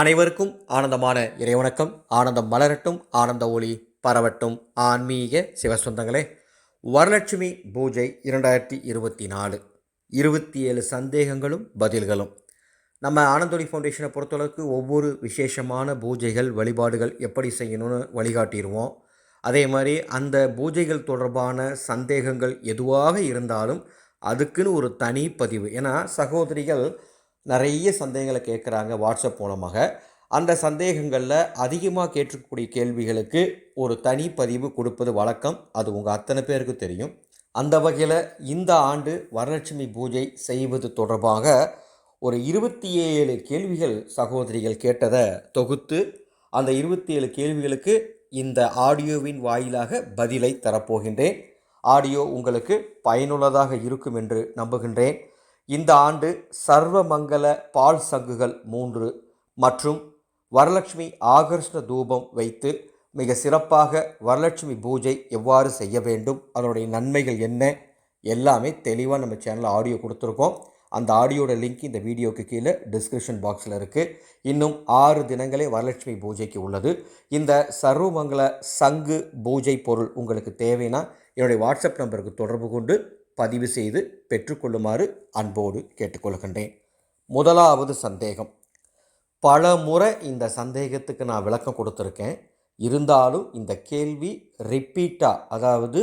அனைவருக்கும் ஆனந்தமான இறைவணக்கம். ஆனந்தம் மலரட்டும் ஆனந்த ஒளி பரவட்டும். ஆன்மீக சிவசொந்தங்களே வரலட்சுமி பூஜை இரண்டாயிரத்தி இருபத்தி நாலு. இருபத்தி ஏழு சந்தேகங்களும் பதில்களும். நம்ம ஆனந்தொலி ஃபவுண்டேஷனை பொறுத்தளவுக்கு ஒவ்வொரு விசேஷமான பூஜைகள் வழிபாடுகள் எப்படி செய்யணும்னு வழிகாட்டிடுவோம் அதே மாதிரி அந்த பூஜைகள் தொடர்பான சந்தேகங்கள் எதுவாக இருந்தாலும் அதுக்குன்னு ஒரு தனி பதிவு. ஏன்னா சகோதரிகள் நிறைய சந்தேகங்களை கேட்குறாங்க வாட்ஸ்அப் மூலமாக. அந்த சந்தேகங்களில் அதிகமாக கேட்கக்கூடிய கேள்விகளுக்கு ஒரு தனி பதிவு கொடுப்பது வழக்கம். அது உங்கள் அத்தனை பேருக்கு தெரியும். அந்த வகையில் இந்த ஆண்டு வரலட்சுமி பூஜை செய்வது தொடர்பாக ஒரு இருபத்தி ஏழு கேள்விகள் சகோதரிகள் கேட்டதை தொகுத்து அந்த இருபத்தி ஏழு கேள்விகளுக்கு இந்த ஆடியோவின் வாயிலாக பதிலை தரப்போகின்றேன். ஆடியோ உங்களுக்கு பயனுள்ளதாக இருக்கும் என்று நம்புகின்றேன். இந்த ஆண்டு சர்வமங்கல பால் சங்குகள் மூன்று மற்றும் வரலட்சுமி ஆகர்ஷ்ண தூபம் வைத்து மிக சிறப்பாக வரலட்சுமி பூஜை எவ்வாறு செய்ய வேண்டும் அதனுடைய நன்மைகள் என்ன எல்லாமே தெளிவாக நம்ம சேனலில் ஆடியோ கொடுத்துருக்கோம். அந்த ஆடியோட லிங்க் இந்த வீடியோக்கு கீழே டிஸ்கிரிப்ஷன் பாக்ஸில் இருக்குது இன்னும் ஆறு தினங்களே வரலட்சுமி பூஜைக்கு உள்ளது. இந்த சர்வமங்கல சங்கு பூஜை பொருள் உங்களுக்கு தேவைன்னா என்னுடைய வாட்ஸ்அப் நம்பருக்கு தொடர்பு கொண்டு பதிவு செய்து பெற்றுக்கொள்ளுமாறு அன்போடு கேட்டுக்கொள்கின்றேன். முதலாவது சந்தேகம். பல முறை இந்த சந்தேகத்துக்கு நான் விளக்கம் கொடுத்துருக்கேன். இருந்தாலும் இந்த கேள்வி ரிப்பீட்டாக அதாவது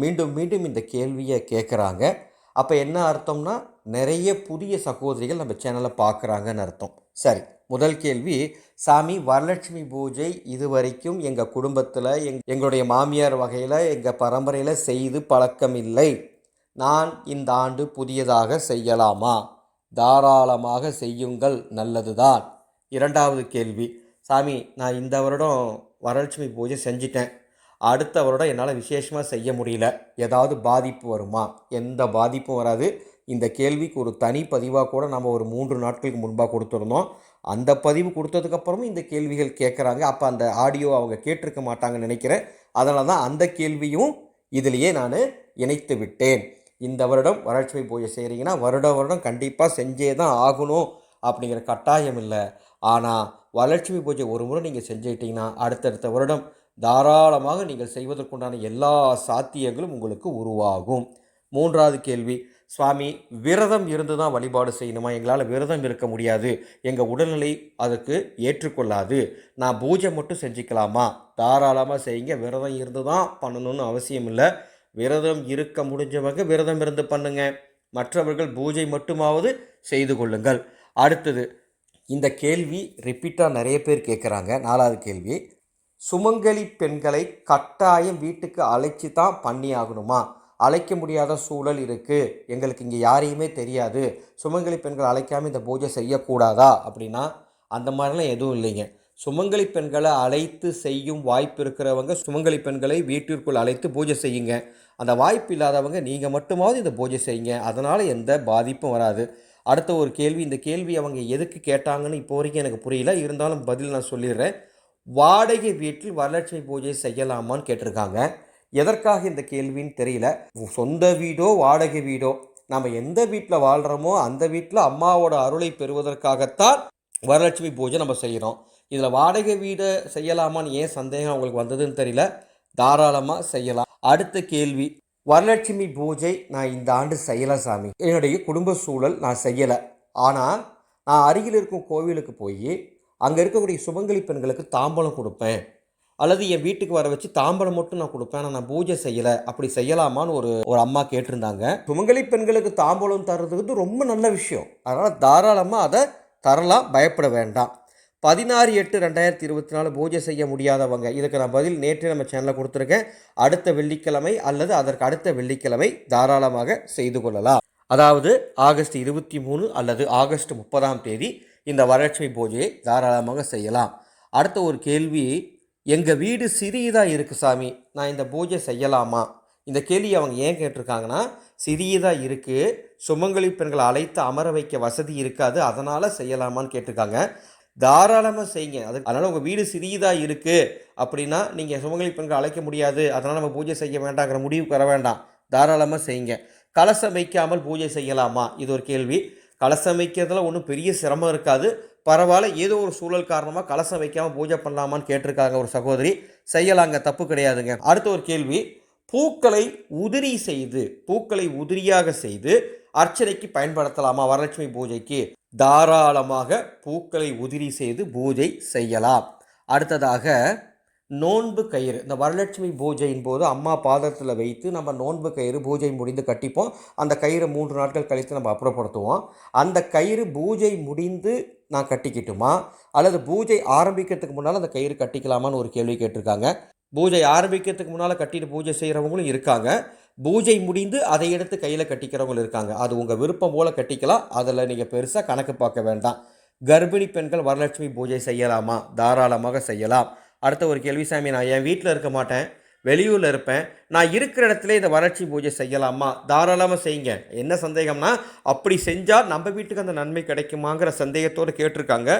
மீண்டும் மீண்டும் இந்த கேள்வியை கேட்குறாங்க. அப்போ என்ன அர்த்தம்னா நிறைய புதிய சகோதரிகள் நம்ம சேனலை பார்க்குறாங்கன்னு அர்த்தம். சரி முதல் கேள்வி சாமி வரலட்சுமி பூஜை இது வரைக்கும் எங்கள் குடும்பத்தில் எங் எங்களுடைய மாமியார் வகையில் எங்கள் பரம்பரையில் செய்து பழக்கம் இல்லை நான் இந்த ஆண்டு புதியதாக செய்யலாமா? தாராளமாக செய்யுங்கள் நல்லதுதான். இரண்டாவது கேள்வி. சாமி நான் இந்த வருடம் வரலட்சுமி பூஜை செஞ்சிட்டேன். அடுத்த வருடம் என்னால் விசேஷமாக செய்ய முடியல. ஏதாவது பாதிப்பு வருமா? எந்த பாதிப்பும் வராது. இந்த கேள்விக்கு ஒரு தனி பதிவாக கூட நம்ம ஒரு மூன்று நாட்களுக்கு முன்பாக கொடுத்துருந்தோம். அந்த பதிவு கொடுத்ததுக்கப்புறமும் இந்த கேள்விகள் கேட்குறாங்க அப்போ அந்த ஆடியோ அவங்க கேட்டிருக்க மாட்டாங்கன்னு நினைக்கிறேன். அதனால தான் அந்த கேள்வியும் இதிலேயே நான் இணைத்து விட்டேன். இந்த வருடம் வரலட்சுமி பூஜை செய்கிறீங்கன்னா வருட வருடம் கண்டிப்பாக செஞ்சே தான் ஆகணும் அப்படிங்கிற கட்டாயம் இல்லை. ஆனால் வரலட்சுமி பூஜை ஒரு முறை நீங்கள் செஞ்சுக்கிட்டிங்கன்னா அடுத்தடுத்த வருடம் தாராளமாக நீங்கள் செய்வதற்குண்டான எல்லா சாத்தியங்களும் உங்களுக்கு உருவாகும். மூன்றாவது கேள்வி சுவாமி விரதம் இருந்து தான் வழிபாடு செய்யணுமா? எங்களால் விரதம் இருக்க முடியாது. எங்கள் உடல்நிலை அதுக்கு ஏற்றுக்கொள்ளாது. நான் பூஜை மட்டும் செஞ்சுக்கலாமா? தாராளமாக செய்யுங்க. விரதம் இருந்து தான் பண்ணணும்னு அவசியம் இல்லை. விரதம் இருக்க முடிஞ்சவங்க விரதம் இருந்து பண்ணுங்க. மற்றவர்கள் பூஜை மட்டுமாவது செய்து கொள்ளுங்கள். அடுத்தது இந்த கேள்வி ரிப்பீட்டாக நிறைய பேர் கேட்குறாங்க. நாலாவது கேள்வி சுமங்கலி பெண்களை கட்டாயம் வீட்டுக்கு அழைச்சி தான் பண்ணி ஆகணுமா அழைக்க முடியாத சூழல் இருக்குது எங்களுக்கு இங்கே யாரையுமே தெரியாது. சுமங்கலி பெண்கள் அழைக்காமல் இந்த பூஜை செய்யக்கூடாதா? அப்படின்னா அந்த மாதிரிலாம் எதுவும் இல்லைங்க. சுமங்கலி பெண்களை அழைத்து செய்யும் வாய்ப்பு இருக்கிறவங்க சுமங்கலி பெண்களை வீட்டிற்குள் அழைத்து பூஜை செய்யுங்க. அந்த வாய்ப்பு இல்லாதவங்க நீங்கள் மட்டுமாவது இந்த பூஜை செய்யுங்க. அதனால் எந்த பாதிப்பும் வராது. அடுத்த ஒரு கேள்வி இந்த கேள்வி அவங்க எதுக்கு கேட்டாங்கன்னு இப்போ வரைக்கும் எனக்கு புரியல. இருந்தாலும் பதில் நான் சொல்லிடுறேன். வாடகை வீட்டில் வரலட்சுமி பூஜை செய்யலாமான்னு கேட்டிருக்காங்க. எதற்காக இந்த கேள்வின்னு தெரியல. சொந்த வீடோ வாடகை வீடோ நம்ம எந்த வீட்டில் வாழ்கிறோமோ அந்த வீட்டில் அம்மாவோட அருளை பெறுவதற்காகத்தான் வரலட்சுமி பூஜை நம்ம செய்கிறோம் இதில் வாடகை வீடு செய்யலாமான்னு ஏன் சந்தேகம் அவங்களுக்கு வந்ததுன்னு தெரியல. தாராளமாக செய்யலாம். அடுத்த கேள்வி வரலட்சுமி பூஜை நான் இந்த ஆண்டு செய்யலை சாமி. என்னுடைய குடும்ப சூழல் நான் செய்யலை. ஆனால் நான் அருகில் இருக்கும் கோவிலுக்கு போய் அங்கே இருக்கக்கூடிய சுமங்கலி பெண்களுக்கு தாம்பலம் கொடுப்பேன். அல்லது என் வீட்டுக்கு வர வச்சு தாம்பலம் மட்டும் நான் கொடுப்பேன். ஆனால் நான் பூஜை செய்யலை. அப்படி செய்யலாமான்னு ஒரு ஒரு அம்மா கேட்டிருந்தாங்க. சுமங்கலி பெண்களுக்கு தாம்பலம் தர்றதுக்கு ரொம்ப நல்ல விஷயம். அதனால் தாராளமாக அதை தரலாம். பயப்பட வேண்டாம். பதினாறு எட்டு ரெண்டாயிரத்தி இருபத்தி நாலு பூஜை செய்ய முடியாதவங்க. இதுக்கு நான் பதில் நேற்று நம்ம சேனலில் கொடுத்துருக்கேன். அடுத்த வெள்ளிக்கிழமை அல்லது அதற்கு அடுத்த வெள்ளிக்கிழமை தாராளமாக செய்து கொள்ளலாம். அதாவது ஆகஸ்ட் இருபத்தி மூணு அல்லது ஆகஸ்ட் முப்பதாம் தேதி இந்த வரலட்சுமி பூஜையை தாராளமாக செய்யலாம். அடுத்த ஒரு கேள்வி எங்கள் வீடு சிறியதாக இருக்குது சாமி? நான் இந்த பூஜை செய்யலாமா? இந்த கேள்வி அவங்க ஏன் கேட்டிருக்காங்கன்னா சிறியதாக இருக்குது சுமங்கலி பெண்களை அழைத்து அமர வைக்க வசதி இருக்காது அதனால் செய்யலாமான்னு கேட்டிருக்காங்க. தாராளமாக செய்யுங்க. அது அதனால் உங்கள் வீடு சிறியதாக இருக்குது அப்படின்னா நீங்கள் சுமங்கலி பெண்கள் அழைக்க முடியாது. அதனால் நம்ம பூஜை செய்ய வேண்டாங்கிற முடிவுக்கு வர வேண்டாம். தாராளமாக செய்யுங்க. கலசம் வைக்காமல் பூஜை செய்யலாமா? இது ஒரு கேள்வி. கலசம் வைக்கிறதுல ஒன்றும் பெரிய சிரமம் இருக்காது. பரவாயில்ல ஏதோ ஒரு சூழல் காரணமாக கலசம் வைக்காமல் பூஜை பண்ணலாமான்னு கேட்டிருக்காங்க ஒரு சகோதரி. செய்யலாங்க தப்பு கிடையாதுங்க. அடுத்த ஒரு கேள்வி. பூக்களை உதிரி செய்து பூக்களை உதிரியாக செய்து அர்ச்சனைக்கு பயன்படுத்தலாமா? வரலட்சுமி பூஜைக்கு. தாராளமாக பூக்களை உதிரி செய்து பூஜை செய்யலாம். அடுத்ததாக நோன்பு கயிறு. இந்த வரலட்சுமி பூஜையின் போது அம்மா பாதத்தில் வைத்து நம்ம நோன்பு கயிறு பூஜை முடிந்து கட்டிப்போம். அந்த கயிறு மூன்று நாட்கள் கழித்து நம்ம அப்புறப்படுத்துவோம். அந்த கயிறு பூஜை முடிந்து நான் கட்டிக்கிட்டுமா? அல்லது பூஜை ஆரம்பிக்கிறதுக்கு முன்னால் அந்த கயிறு கட்டிக்கலாமான்னு ஒரு கேள்வி கேட்டிருக்காங்க. பூஜை ஆரம்பிக்கிறதுக்கு முன்னால் கட்டிட்டு பூஜை செய்கிறவங்களும் இருக்காங்க. பூஜை முடிந்து அதை எடுத்து கையில் கட்டிக்கிறவங்களும் இருக்காங்க. அது உங்கள் விருப்பம் போல் கட்டிக்கலாம். அதில் நீங்கள் பெருசாக கணக்கு பார்க்க வேண்டாம். கர்ப்பிணி பெண்கள் வரலட்சுமி பூஜை செய்யலாமா? தாராளமாக செய்யலாம். அடுத்த ஒரு கேள்வி சாமி நான் என் வீட்டில் இருக்க மாட்டேன். வெளியூரில் இருப்பேன். நான் இருக்கிற இடத்துல இந்த வரட்சி பூஜை செய்யலாமா? தாராளமாக செய்யுங்க. என்ன சந்தேகம்னா அப்படி செஞ்சால் நம்ம வீட்டுக்கு அந்த நன்மை கிடைக்குமாங்கிற சந்தேகத்தோடு கேட்டிருக்காங்க.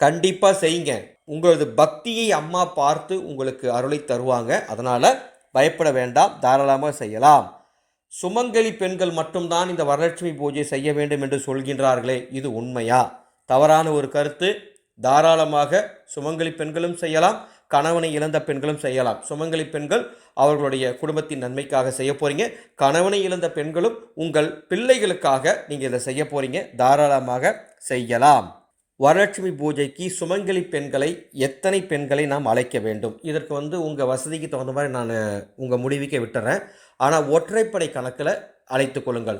கண்டிப்பாக செய்யுங்க. உங்களது பக்தியை அம்மா பார்த்து உங்களுக்கு அருளை தருவாங்க. அதனால் பயப்பட வேண்டாம் தாராளமாக செய்யலாம். சுமங்கலி பெண்கள் மட்டும்தான் இந்த வரலட்சுமி பூஜை செய்ய வேண்டும் என்று சொல்கின்றார்களே இது உண்மையா? தவறான ஒரு கருத்து. தாராளமாக சுமங்கலி பெண்களும் செய்யலாம் கணவனை இழந்த பெண்களும் செய்யலாம். சுமங்கலி பெண்கள் அவர்களுடைய குடும்பத்தின் நன்மைக்காக செய்ய போகிறீங்க கணவனை இழந்த பெண்களும் உங்கள் பிள்ளைகளுக்காக நீங்கள் இதை செய்ய போகிறீங்க தாராளமாக செய்யலாம். வரலட்சுமி பூஜைக்கு சுமங்கலி பெண்களை எத்தனை பெண்களை நாம் அழைக்க வேண்டும்? இதற்கு வந்து உங்கள் வசதிக்கு தகுந்த மாதிரி நான் உங்கள் முடிவுக்கே விட்டுறேன். ஆனால் ஒற்றைப்படை கணக்கில் அழைத்து கொள்ளுங்கள்.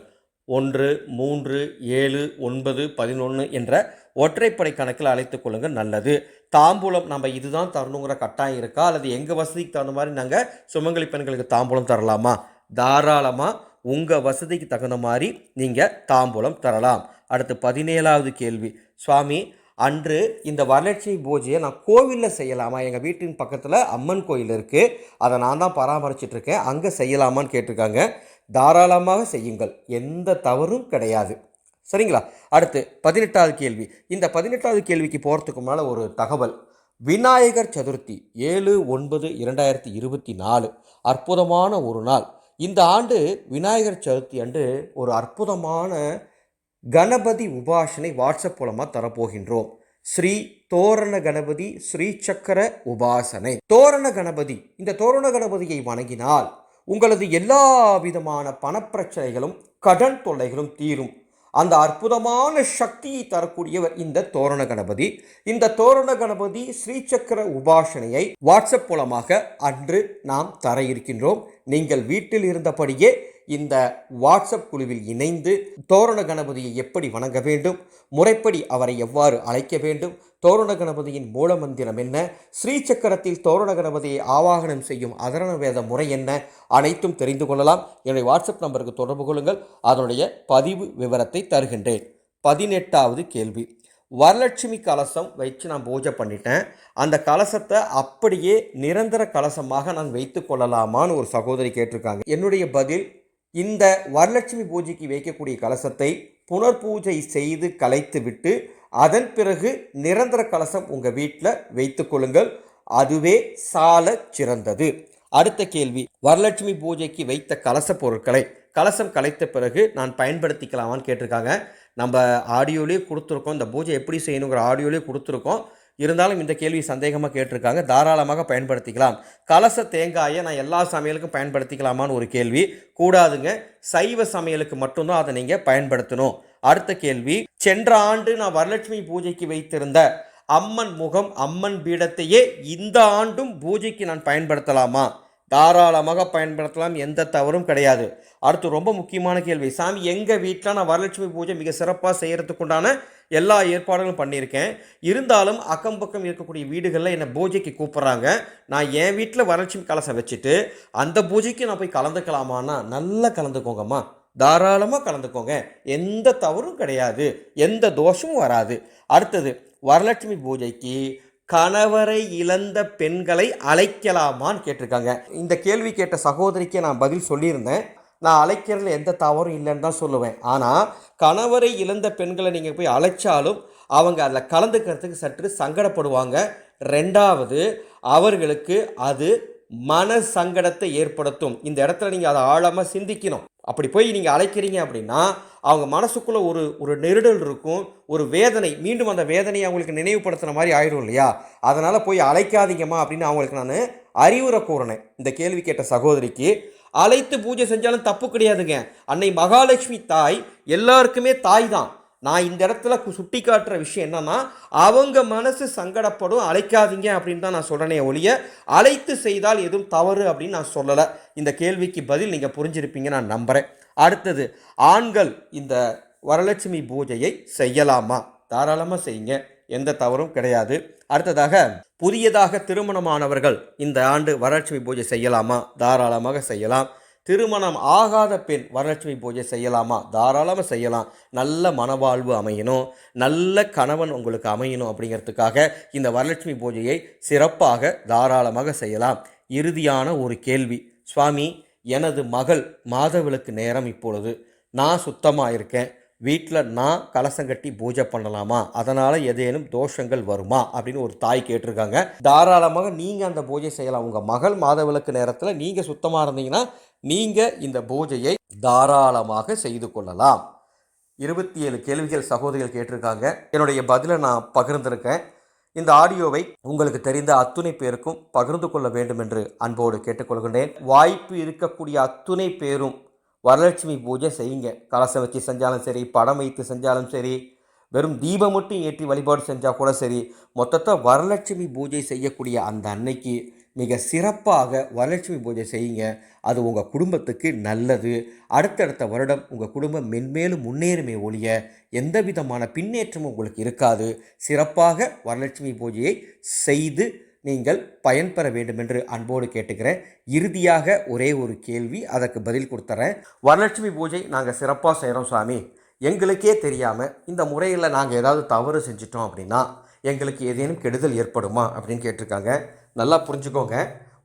ஒன்று மூன்று ஏழு ஒன்பது பதினொன்று என்ற ஒற்றைப்படை கணக்கில் அழைத்து கொள்ளுங்கள். நல்லது. தாம்பூலம் நம்ம இதுதான் தரணுங்கிற கட்டாயம் இருக்கா? அல்லது எங்கள் வசதிக்கு தகுந்த மாதிரி நாங்கள் சுமங்கலி பெண்களுக்கு தாம்பூலம் தரலாமா? தாராளமாக உங்கள் வசதிக்கு தகுந்த மாதிரி நீங்கள் தாம்பூலம் தரலாம். அடுத்து பதினேழாவது கேள்வி. சுவாமி அன்று இந்த வரலட்சுமி பூஜையை நான் கோவிலில் செய்யலாமா? எங்கள் வீட்டின் பக்கத்தில் அம்மன் கோயில் இருக்குது அதை நான் தான் பராமரிச்சிட்ருக்கேன் அங்கே செய்யலாமான்னு கேட்டிருக்காங்க. தாராளமாக செய்யுங்கள். எந்த தவறும் கிடையாது. சரிங்களா? அடுத்து பதினெட்டாவது கேள்வி. இந்த பதினெட்டாவது கேள்விக்கு போகிறதுக்கு முன்னால் ஒரு தகவல். விநாயகர் சதுர்த்தி ஏழு ஒன்பது இரண்டாயிரத்தி இருபத்தி நாலு. அற்புதமான ஒரு நாள். இந்த ஆண்டு விநாயகர் சதுர்த்தி அன்று ஒரு அற்புதமான கணபதி உபாசனை வாட்ஸ்அப் மூலமாக தரப்போகின்றோம். ஸ்ரீ தோரண கணபதி ஸ்ரீ சக்கர உபாசனை. தோரண கணபதி இந்த தோரண கணபதியை வணங்கினால் உங்களது எல்லா விதமான பணப்பிரச்சனைகளும் கடன் தொல்லைகளும் தீரும். அந்த அற்புதமான சக்தியை தரக்கூடியவர் இந்த தோரண கணபதி. இந்த தோரண கணபதி ஸ்ரீசக்கர உபாசனையை வாட்ஸ்அப் மூலமாக அன்று நாம் தர இருக்கின்றோம். நீங்கள் வீட்டில் இருந்தபடியே இந்த வாட்ஸ்அப் குழுவில் இணைந்து தோரண கணபதியை எப்படி வணங்க வேண்டும் முறைப்படி அவரை எவ்வாறு அழைக்க வேண்டும் தோரண கணபதியின் மூல மந்திரம் என்ன ஸ்ரீசக்கரத்தில் தோரண கணபதியை ஆவாகனம் செய்யும் அதரண வேத முறை என்ன அனைத்தும் தெரிந்து கொள்ளலாம். என்னுடைய வாட்ஸ்அப் நம்பருக்கு தொடர்பு கொள்ளுங்கள். அதனுடைய பதிவு விவரத்தை தருகின்றேன். பதினெட்டாவது கேள்வி. வரலட்சுமி கலசம் வச்சு நான் பூஜை பண்ணிட்டேன். அந்த கலசத்தை அப்படியே நிரந்தர கலசமாக நான் வைத்து கொள்ளலாமான்னு ஒரு சகோதரி கேட்டிருக்காங்க. என்னுடைய பதில் இந்த வரலட்சுமி பூஜைக்கு வைக்கக்கூடிய கலசத்தை புனர்பூஜை செய்து கலைத்துவிட்டு அதன் பிறகு நிரந்தர கலசம் உங்கள் வீட்டில் வைத்துக்கொள்ளுங்கள் அதுவே சால சிறந்தது. அடுத்த கேள்வி. வரலட்சுமி பூஜைக்கு வைத்த கலச பொருட்களை கலசம் கலைத்த பிறகு நான் பயன்படுத்திக்கலாமான்னு கேட்டிருக்காங்க. நம்ம ஆடியோலேயே கொடுத்துருக்கோம். இந்த பூஜை எப்படி செய்யணுங்கிற ஆடியோலேயே கொடுத்துருக்கோம். இருந்தாலும் இந்த கேள்வி சந்தேகமாக கேட்டிருக்காங்க. தாராளமாக பயன்படுத்திக்கலாம். கலச தேங்காயை நான் எல்லா சமையலுக்கும் பயன்படுத்திக்கலாமான்னு ஒரு கேள்வி. கூடாதுங்க. சைவ சமையலுக்கு மட்டும்தான் அதை நீங்கள் பயன்படுத்தணும். அடுத்த கேள்வி. சென்ற ஆண்டு நான் வரலட்சுமி பூஜைக்கு வைத்திருந்த அம்மன் முகம் அம்மன் பீடத்தையே இந்த ஆண்டும் பூஜைக்கு நான் பயன்படுத்தலாமா? தாராளமாக பயன்படுத்தலாம். எந்த தவறும் கிடையாது. அடுத்து ரொம்ப முக்கியமான கேள்வி. சாமி எங்கள் வீட்டில் நான் வரலட்சுமி பூஜை மிக சிறப்பாக செய்கிறதுக்குண்டான எல்லா ஏற்பாடுகளும் பண்ணியிருக்கேன். இருந்தாலும் அக்கம் பக்கம் இருக்கக்கூடிய வீடுகளில் என்னை பூஜைக்கு கூப்பிட்றாங்க. நான் என் வீட்டில் வரலட்சுமி கலசம் வச்சுட்டு அந்த பூஜைக்கு நான் போய் கலந்துக்கலாமான்னா நல்லா கலந்துக்கோங்கம்மா. தாராளமாக கலந்துக்கோங்க. எந்த தவறும் கிடையாது. எந்த தோஷமும் வராது. அடுத்தது வரலட்சுமி பூஜைக்கு கணவரை இழந்த பெண்களை அழைக்கலாமான்னு கேட்டிருக்காங்க. இந்த கேள்வி கேட்ட சகோதரிக்கு நான் பதில் சொல்லியிருந்தேன். நான் அழைக்கிறதுல எந்த தவறும் இல்லைன்னு தான் சொல்லுவேன். ஆனால் கணவரை இழந்த பெண்களை நீங்கள் போய் அழைச்சாலும் அவங்க அதில் கலந்துக்கிறதுக்கு சற்று சங்கடப்படுவாங்க. ரெண்டாவது அவர்களுக்கு அது மன சங்கடத்தை ஏற்படுத்தும். இந்த இடத்துல நீங்கள் அதை ஆழமாக சிந்திக்கணும். அப்படி போய் நீங்கள் அழைக்கிறீங்க அப்படின்னா அவங்க மனசுக்குள்ளே ஒரு ஒரு நெருடல் இருக்கும் ஒரு வேதனை மீண்டும் அந்த வேதனையை அவங்களுக்கு நினைவுபடுத்துகிற மாதிரி ஆயிடும் இல்லையா? அதனால் போய் அழைக்காதீங்கம்மா அப்படின்னு அவங்களுக்கு நான் அறிவுரை கூறினேன். இந்த கேள்வி கேட்ட சகோதரிக்கு அழைத்து பூஜை செஞ்சாலும் தப்பு கிடையாதுங்க. அன்னை மகாலட்சுமி தாய் எல்லாருக்குமே தாய் தான் நான் இந்த இடத்துல சுட்டி காட்டுற விஷயம் என்னன்னா அவங்க மனசு சங்கடப்படும் அழைக்காதீங்க அப்படின்னு தான் நான் சொல்கிறேனே ஒழிய அழைத்து செய்தால் எதுவும் தவறு அப்படின்னு நான் சொல்லலை. இந்த கேள்விக்கு பதில் நீங்கள் புரிஞ்சிருப்பீங்க நான் நம்புகிறேன் அடுத்தது ஆண்கள் இந்த வரலட்சுமி பூஜையை செய்யலாமா? தாராளமாக செய்யுங்க. எந்த தவறும் கிடையாது. அடுத்ததாக புதியதாக திருமணமானவர்கள் இந்த ஆண்டு வரலட்சுமி பூஜை செய்யலாமா? தாராளமாக செய்யலாம். திருமணம் ஆகாத பெண் வரலட்சுமி பூஜை செய்யலாமா? தாராளமாக செய்யலாம். நல்ல மனவாழ்வு அமையணும். நல்ல கணவன் உங்களுக்கு அமையணும் அப்படிங்கிறதுக்காக இந்த வரலட்சுமி பூஜையை சிறப்பாக தாராளமாக செய்யலாம். இறுதியான ஒரு கேள்வி. சுவாமி எனது மகள் மாதவிளக்கு நேரம் இப்பொழுது. நான் சுத்தமாக இருக்கேன் வீட்டில் நான் கலசம் கட்டி பூஜை பண்ணலாமா? அதனால் ஏதேனும் தோஷங்கள் வருமா? அப்படின்னு ஒரு தாய் கேட்டிருக்காங்க. தாராளமாக நீங்கள் அந்த பூஜை செய்யலாம். உங்கள் மகள் மாதவிளக்கு நேரத்தில் நீங்கள் சுத்தமாக இருந்தீங்கன்னா நீங்கள் இந்த பூஜையை தாராளமாக செய்து கொள்ளலாம். இருபத்தி ஏழு கேள்விகள் சகோதரிகள் கேட்டிருக்காங்க. என்னுடைய பதிலை நான் பகிர்ந்திருக்கேன். இந்த ஆடியோவை உங்களுக்கு தெரிந்த அத்துணை பேருக்கும் பகிர்ந்து கொள்ள வேண்டும் என்று அன்போடு கேட்டுக்கொள்கின்றேன். வாய்ப்பு இருக்கக்கூடிய அத்துணை பேரும் வரலட்சுமி பூஜை செய்யுங்க. கலசம் வச்சு செஞ்சாலும் சரி படம் வைத்து செஞ்சாலும் சரி வெறும் தீபம் மட்டும் ஏற்றி வழிபாடு செஞ்சால் கூட சரி மொத்தத்தை வரலட்சுமி பூஜை செய்யக்கூடிய அந்த அன்னைக்கு மிக சிறப்பாக வரலட்சுமி பூஜை செய்யுங்க. அது உங்கள் குடும்பத்துக்கு நல்லது. அடுத்தடுத்த வருடம் உங்கள் குடும்பம் மென்மேலும் முன்னேறுமே ஒழிய எந்த விதமான பின்னேற்றமும் உங்களுக்கு இருக்காது. சிறப்பாக வரலட்சுமி பூஜையை செய்து நீங்கள் பயன்பெற வேண்டும் என்று அன்போடு கேட்டுக்கிறேன். இறுதியாக ஒரே ஒரு கேள்வி அதற்கு பதில் கொடுத்துறேன். வரலட்சுமி பூஜை நாங்கள் சிறப்பாக செய்கிறோம் சாமி. எங்களுக்கே தெரியாமல் இந்த முறையில் நாங்கள் ஏதாவது தவறு செஞ்சிட்டோம் அப்படின்னா எங்களுக்கு ஏதேனும் கெடுதல் ஏற்படுமா அப்படின்னு கேட்டிருக்காங்க. நல்லா புரிஞ்சுக்கோங்க.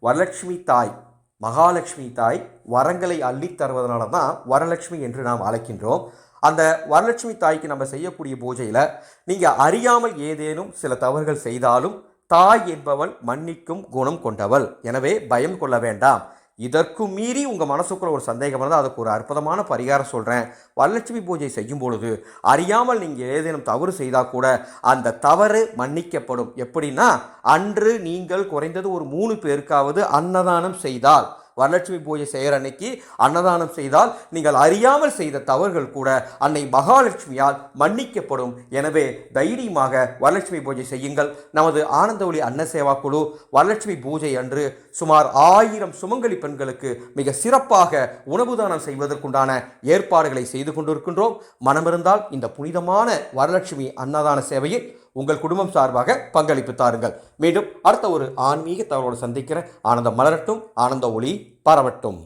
வரலட்சுமி தாய் மகாலட்சுமி தாய் வரங்களை அள்ளித் தருவதனால தான் வரலட்சுமி என்று நாம் அழைக்கின்றோம். அந்த வரலட்சுமி தாய்க்கு நம்ம செய்யக்கூடிய பூஜையில் நீங்கள் அறியாமல் ஏதேனும் சில தவறுகள் செய்தாலும் தாய் என்பவள் மன்னிக்கும் குணம் கொண்டவள். எனவே பயம் கொள்ள வேண்டாம். இதற்கு மீறி உங்கள் மனசுக்குள்ள ஒரு சந்தேகம் இருந்தால் அதுக்கு ஒரு அற்புதமான பரிகாரம் சொல்கிறேன் வரலட்சுமி பூஜை செய்யும் பொழுது அறியாமல் நீங்கள் ஏதேனும் தவறு செய்தால் கூட அந்த தவறு மன்னிக்கப்படும். எப்படின்னா அன்று நீங்கள் குறைந்தது ஒரு மூணு பேருக்காவது அன்னதானம் செய்தால் வரலட்சுமி பூஜை செய்கிற அன்னைக்கு அன்னதானம் செய்தால் நீங்கள் அறியாமல் செய்த தவறுகள் கூட அன்னை மகாலட்சுமியால் மன்னிக்கப்படும். எனவே தைரியமாக வரலட்சுமி பூஜை செய்யுங்கள். நமது ஆனந்த ஒளி அன்ன சேவா குழு வரலட்சுமி பூஜை அன்று சுமார் ஆயிரம் சுமங்கலி பெண்களுக்கு மிக சிறப்பாக உணவு தானம் செய்வதற்குண்டான ஏற்பாடுகளை செய்து கொண்டிருக்கின்றோம். மனமிருந்தால் இந்த புனிதமான வரலட்சுமி அன்னதான சேவையில் உங்கள் குடும்பம் சார்பாக பங்களிப்பு தாருங்கள். மீண்டும் அடுத்த ஒரு ஆன்மீக தகவலோடு சந்திக்கிற ஆனந்தம் மலரட்டும் ஆனந்த ஒளி பரவட்டும்.